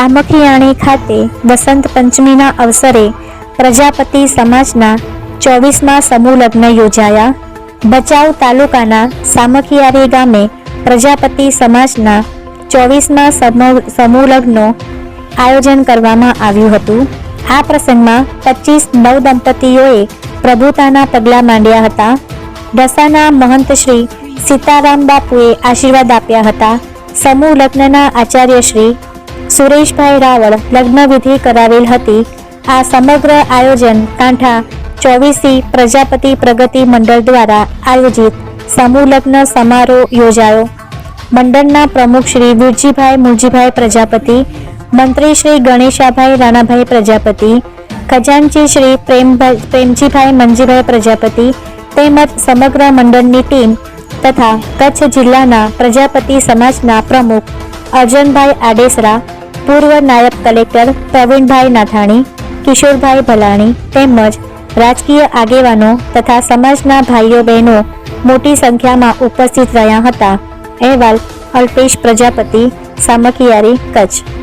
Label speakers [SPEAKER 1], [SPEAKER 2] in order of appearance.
[SPEAKER 1] સામખિયાણી ખાતે વસંત પંચમીના અવસરે પ્રજાપતિ સમાજના ચોવીસમાં સમૂહ લગ્ન યોજાયા. ભચાઉ તાલુકાના સામખિયારી ગામે પ્રજાપતિ સમાજના ચોવીસમાં સમૂહ લગ્નનો આયોજન કરવામાં આવ્યું હતું. આ પ્રસંગમાં પચીસ નવ દંપતીઓએ પ્રભુતાના પગલાં માંડ્યા હતા. ઢસાના મહંત શ્રી સીતારામ બાપુએ આશીર્વાદ આપ્યા હતા. સમૂહ લગ્નના આચાર્ય શ્રી સુરેશભાઈ રાવળ લગ્નવિધિ કરાવેલ હતી. આ સમગ્ર આયોજન કાંઠા ચોવીસી પ્રજાપતિ પ્રગતિ મંડળ દ્વારા આયોજિત સમૂહ લગ્ન સમારોહ યોજાયો. મંડળના પ્રમુખ શ્રી વિરજીભાઈ મુરજીભાઈ પ્રજાપતિ, મંત્રી શ્રી ગણેશાભાઈ રાણાભાઈ પ્રજાપતિ, ખજાનચી શ્રી પ્રેમભાઈ પ્રેમજીભાઈ મંજીભાઈ પ્રજાપતિ તેમજ સમગ્ર મંડળની ટીમ તથા કચ્છ જિલ્લાના પ્રજાપતિ સમાજના પ્રમુખ અર્જનભાઈ આડેસરા પૂર્વ નાયબ કલેક્ટર પ્રવીણભાઈ નાથાણી, કિશોરભાઈ ભલાણી તેમજ રાજકીય આગેવાનો તથા સમાજના ભાઈઓ બહેનો મોટી સંખ્યામાં ઉપસ્થિત રહ્યા હતા. અહેવાલ અલ્પેશ પ્રજાપતિ, સામખિયારી, કચ્છ.